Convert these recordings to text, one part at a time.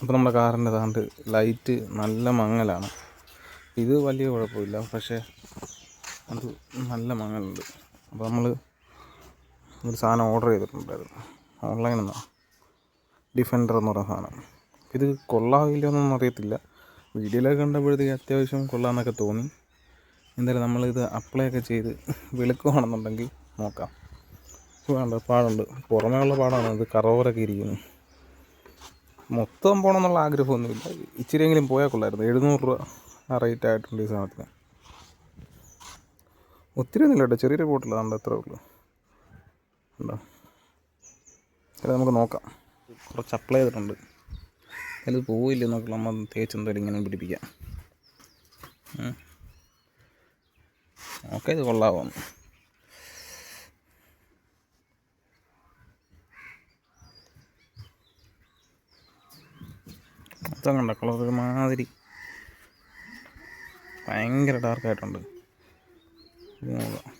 അപ്പോൾ നമ്മുടെ കാറിന്റെ താണ്ട് ലൈറ്റ് നല്ല മങ്ങലാണ്. ഇത് വലിയ കുഴപ്പമില്ല പക്ഷേ അത് നല്ല മങ്ങലുണ്ട്. അപ്പോൾ നമ്മൾ ഒരു സാധനം ഓർഡർ ചെയ്തിട്ടുണ്ടായിരുന്നു. ഓൺലൈനിൽ നിന്നാണ് ഡിഫൻഡർ എന്ന് പറയുന്ന സാധനം. ഇത് കൊള്ളാവില്ല എന്നൊന്നും അറിയത്തില്ല. വീഡിയോയിലൊക്കെ കണ്ടപ്പോഴത്തേക്ക് അത്യാവശ്യം കൊള്ളാമെന്നൊക്കെ തോന്നി. എന്തായാലും നമ്മളിത് അപ്ലൈ ഒക്കെ ചെയ്ത് വെളുക്കുകയാണെന്നുണ്ടെങ്കിൽ നോക്കാം. വേണ്ട പാടുണ്ട്. പുറമേ ഉള്ള പാടാണ്. ഇത് കറവറൊക്കെ ഇരിക്കുന്നു. മൊത്തം പോകണമെന്നുള്ള ആഗ്രഹമൊന്നുമില്ല. ഇച്ചിരിയെങ്കിലും പോയാൽ കൊള്ളായിരുന്നു. എഴുന്നൂറ് രൂപ ആ റേറ്റ് ആയിട്ടുണ്ട് ഈ സാധനത്തിന്. ഒത്തിരി ഒന്നുമില്ല കേട്ടോ. ചെറിയൊരു ബോട്ടിലാണ് അത്രേ ഉള്ളൂ. ഉണ്ടോ? ഇത് നമുക്ക് നോക്കാം. കുറച്ച് അപ്ലൈ ചെയ്തിട്ടുണ്ട്. അതിൽ പോവില്ല എന്നൊക്കെ നമ്മൾ തേച്ച് എന്തായാലും ഇങ്ങനെ പിടിപ്പിക്കാം. ഓക്കെ ഇത് കൊള്ളാമോ മൊത്തം കണ്ട കളർ ഒരുമാതിരി ഭയങ്കര ഡാർക്കായിട്ടുണ്ട് ഇത് നോക്കാം.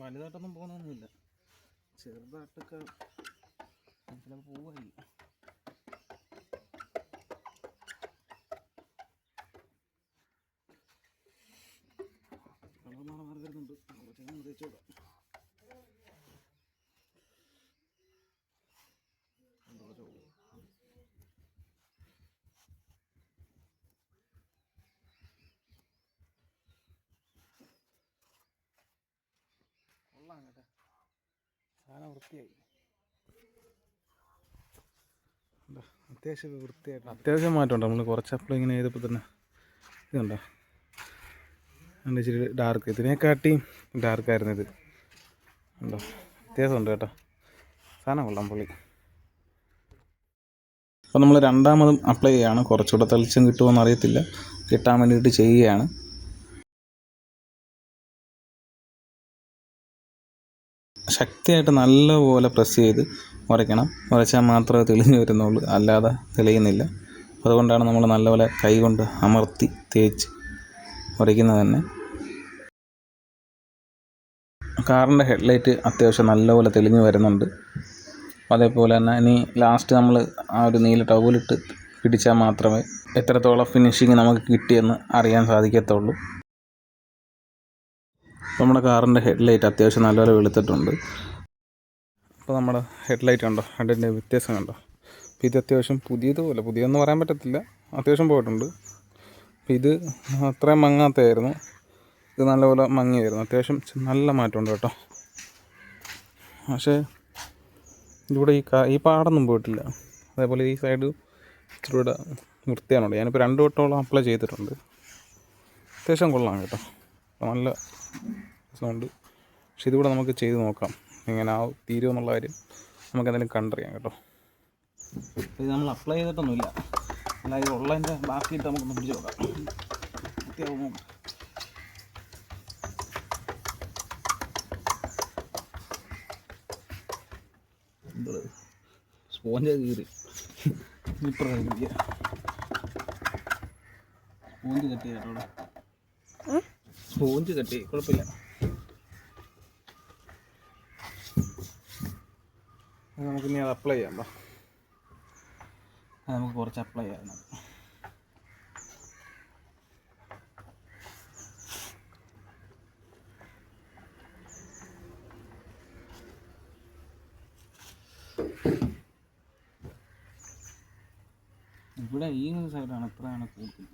വലുതായിട്ടൊന്നും പോകുന്നൊന്നുമില്ല. ചെറുതായിട്ടൊക്കെ ചിലപ്പോൾ പോവായിരിക്കും കളർ മാറി മാറി വരുന്നുണ്ട് തേച്ച് നോക്കാം കുറച്ച് പോകും. കൊള്ളാം കേട്ടോ സാധനം വൃത്തിയായി? അത്യാവശ്യം വൃത്തിയായിട്ട് അത്യാവശ്യം മാറ്റമുണ്ട്. നമ്മൾ കുറച്ച് അപ്ലൈ ഇങ്ങനെ ചെയ്തപ്പോൾ തന്നെ ഇതുണ്ടോ? അതുകൊണ്ട് ഇച്ചിരി ഡാർക്ക് ഇതിനെക്കാട്ടിയും ഡാർക്കായിരുന്നു ഇത്. ഉണ്ടോ? വ്യത്യാസമുണ്ട് കേട്ടോ. സാധനം കൊള്ളാം പുള്ളി. അപ്പോൾ നമ്മൾ രണ്ടാമതും അപ്ലൈ ചെയ്യുകയാണ് കുറച്ചുകൂടെ തെളിച്ചം കിട്ടുമോ എന്നറിയത്തില്ല കിട്ടാൻ വേണ്ടിയിട്ട് ചെയ്യുകയാണ്. ശക്തിയായിട്ട് നല്ലപോലെ പ്രസ് ചെയ്ത് ഉരയ്ക്കണം ഉരച്ചാൽ മാത്രമേ തെളിഞ്ഞു വരുന്നുള്ളൂ. അല്ലാതെ തെളിയുന്നില്ല. അതുകൊണ്ടാണ് നമ്മൾ നല്ലപോലെ കൈകൊണ്ട് അമർത്തി തേച്ച് ഉരയ്ക്കുന്നത് തന്നെ. കാറിന്റെ ഹെഡ്ലൈറ്റ് അത്യാവശ്യം നല്ലപോലെ തെളിഞ്ഞു വരുന്നുണ്ട്. അതേപോലെ തന്നെ ഇനി ലാസ്റ്റ് നമ്മൾ ആ ഒരു നീല ടവലിട്ട് പിടിച്ചാൽ മാത്രമേ എത്രത്തോളം ഫിനിഷിങ് നമുക്ക് കിട്ടിയെന്ന് അറിയാൻ സാധിക്കത്തുള്ളൂ. നമ്മുടെ കാറിന്റെ ഹെഡ്ലൈറ്റ് അത്യാവശ്യം നല്ലപോലെ വെളുത്തിട്ടുണ്ട്. അപ്പോൾ നമ്മുടെ ഹെഡ് ലൈറ്റ് ഉണ്ടോ അതിന്റെ വ്യത്യാസം കണ്ടോ? അപ്പോൾ ഇത് അത്യാവശ്യം പുതിയതുപോലെ പുതിയതെന്ന് പറയാൻ പറ്റത്തില്ല. അത്യാവശ്യം പോയിട്ടുണ്ട്. അപ്പോൾ ഇത് അത്രയും മങ്ങാത്തതായിരുന്നു. ഇത് നല്ലപോലെ മങ്ങിയായിരുന്നു. അത്യാവശ്യം നല്ല മാറ്റമുണ്ട് കേട്ടോ. പക്ഷേ ഇവിടെ ഈ കാ ഈ പാടൊന്നും പോയിട്ടില്ല. അതേപോലെ ഈ സൈഡ് ഇച്ചിരി കൂടെ വൃത്തിയാണുണ്ട് ഞാനിപ്പോൾ രണ്ട് വട്ടോളം അപ്ലൈ ചെയ്തിട്ടുണ്ട്. അത്യാവശ്യം കൊള്ളാം കേട്ടോ. നല്ല രസമുണ്ട്. പക്ഷെ ഇതുകൂടെ നമുക്ക് ചെയ്ത് നോക്കാം. എങ്ങനെ ആ തീരുമോ എന്നുള്ള കാര്യം നമുക്ക് എന്തായാലും കണ്ടറിയാം കേട്ടോ. ഇത് നമ്മൾ അപ്ലൈ ചെയ്തിട്ടൊന്നുമില്ല. അല്ലാതെ ഉള്ളതിന്റെ ബാക്കിയിട്ട് നമുക്കൊന്ന് പിടിച്ച് നോക്കാം. വൃത്തിയാവുമോ എന്തത് സ്പോഞ്ച് കീറി. ഇപ്പുറം സ്പോഞ്ച് കെട്ടിയാട്ടോ സ്പോഞ്ച് കെട്ടി കുഴപ്പമില്ല നമുക്കിനി അത് അപ്ലൈ ചെയ്യാം. അത് നമുക്ക് കുറച്ച് അപ്ലൈ ചെയ്യാം. ഇവിടെ ഈ സൈഡാണ് എത്രയാണ് കൂടുതൽ.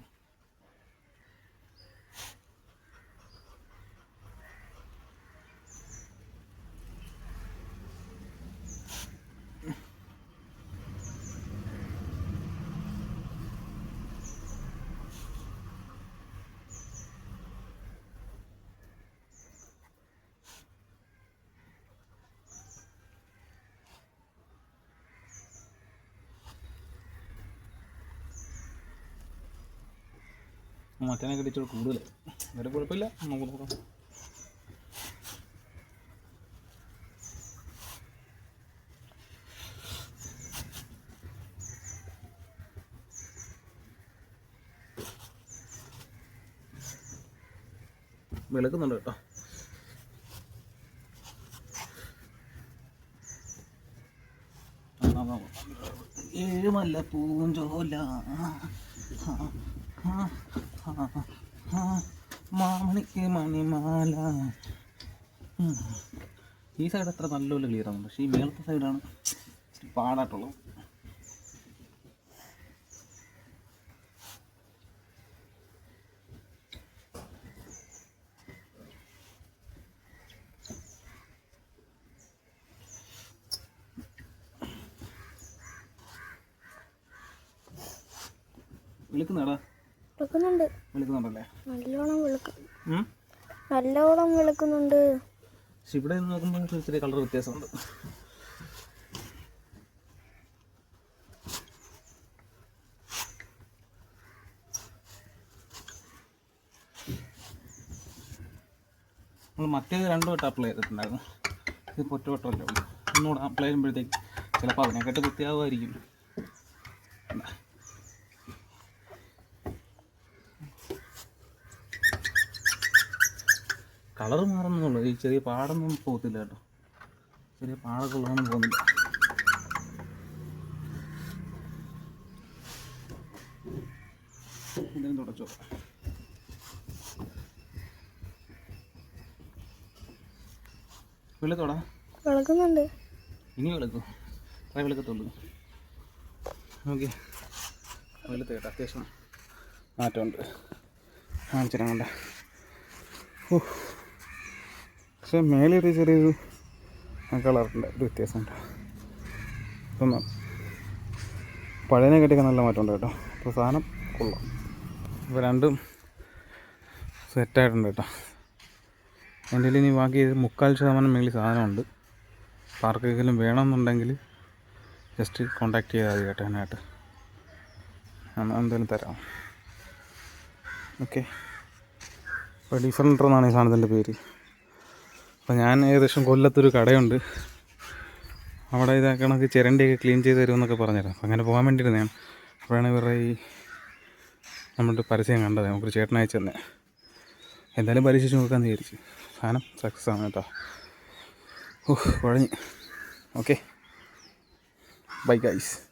മറ്റേനെ കടിച്ചോട് കൂടുതൽ വേറെ കുഴപ്പമില്ല. നമുക്ക് നോക്കാം. വിളക്കുന്നുണ്ട് കേട്ടോ. ഏഴുമല്ല പൂഞ്ചോല മാമണിക്ക് മണിമാല. ഈ സൈഡ് അത്ര നല്ലപോലെ ക്ലിയർ ആണ് പക്ഷേ ഈ മേളത്തെ സൈഡാണ് പാടായിട്ടുള്ളത്. വിളിക്കുന്നാടാ വിളിക്കുന്നുണ്ട്. വിളിക്കുന്നുണ്ടല്ലേ? നല്ലോണം വിളിക്കും. നല്ലോണം വിളിക്കുന്നുണ്ട്. പക്ഷെ ഇവിടെ നിന്ന് നോക്കുമ്പോൾ ഇത്തിരി കളർ വ്യത്യാസമുണ്ട്. നമ്മൾ മറ്റേത് രണ്ടു വട്ടം അപ്ലൈ ചെയ്തിട്ടുണ്ടായിരുന്നു. ഇത് ഒറ്റ വട്ടമല്ലേ ഉള്ളൂ. ഒന്നുകൂടെ അപ്ലൈ ചെയ്യുമ്പോഴത്തേക്ക് ചിലപ്പോൾ അതിനെക്കാട്ട് വൃത്തിയാവുമായിരിക്കും. കളർ മാറുന്നുള്ളൂ ഈ ചെറിയ പാടൊന്നും പോകത്തില്ല കേട്ടോ. ചെറിയ പാടൊക്കെ ഉള്ളതൊന്നും പോകുന്നില്ല ഇതിനും തുടച്ചോ. വെളുത്തോടാ? വിളക്കുന്നുണ്ട്. ഇനി വെളുക്കും. കുറേ വിളക്കത്തുള്ളൂ. ഓക്കെ വെളുത്ത് കേട്ടോ. അത്യാവശ്യം മാറ്റമുണ്ട്. കാണിച്ചിരാൻ കൊണ്ട് ഓ പക്ഷെ മേലെ ഒരു ചെറിയൊരു കളറിന്റെ ഒരു വ്യത്യാസമുണ്ട്. ഇപ്പം പഴയനെ കെട്ടിയൊക്കെ നല്ല മാറ്റമുണ്ട് കേട്ടോ. അപ്പോൾ സാധനം കൊള്ളാം. ഇപ്പോൾ രണ്ടും സെറ്റായിട്ടുണ്ട് കേട്ടോ. കയ്യിൽ ഇനി ബാക്കി മുക്കാൽ ശതമാനം മേളിൽ സാധനമുണ്ട്. പാർക്കെങ്കിലും വേണമെന്നുണ്ടെങ്കിൽ ജസ്റ്റ് കോണ്ടാക്ട് ചെയ്താൽ മതി കേട്ടോ അതിനായിട്ട്. ഞാൻ എന്തായാലും തരാം. ഓക്കെ ഇപ്പോൾ ഡിഫറന്റർ എന്നാണ് ഈ സാധനത്തിന്റെ പേര്. അപ്പോൾ ഞാൻ ഏകദേശം കൊല്ലത്തൊരു കടയുണ്ട്. അവിടെ ഇതാക്കണമെങ്കിൽ ചിരണ്ടിയൊക്കെ ക്ലീൻ ചെയ്ത് തരുമെന്നൊക്കെ പറഞ്ഞുതരാം. അപ്പം അങ്ങനെ പോകാൻ വേണ്ടിയിരുന്നതാണ് അപ്പോഴാണ് ഇവരുടെ ഈ നമ്മുടെ പരസ്യം കണ്ടത്. നമുക്കൊരു ചേട്ടൻ അയച്ചു തന്നെ. എന്തായാലും പരീക്ഷിച്ച് നോക്കാമെന്ന് വിചാരിച്ചു. സാധനം സക്സസ് ആണ് കേട്ടോ. ഓഹ് കുഴഞ്ഞ്. Okay bye guys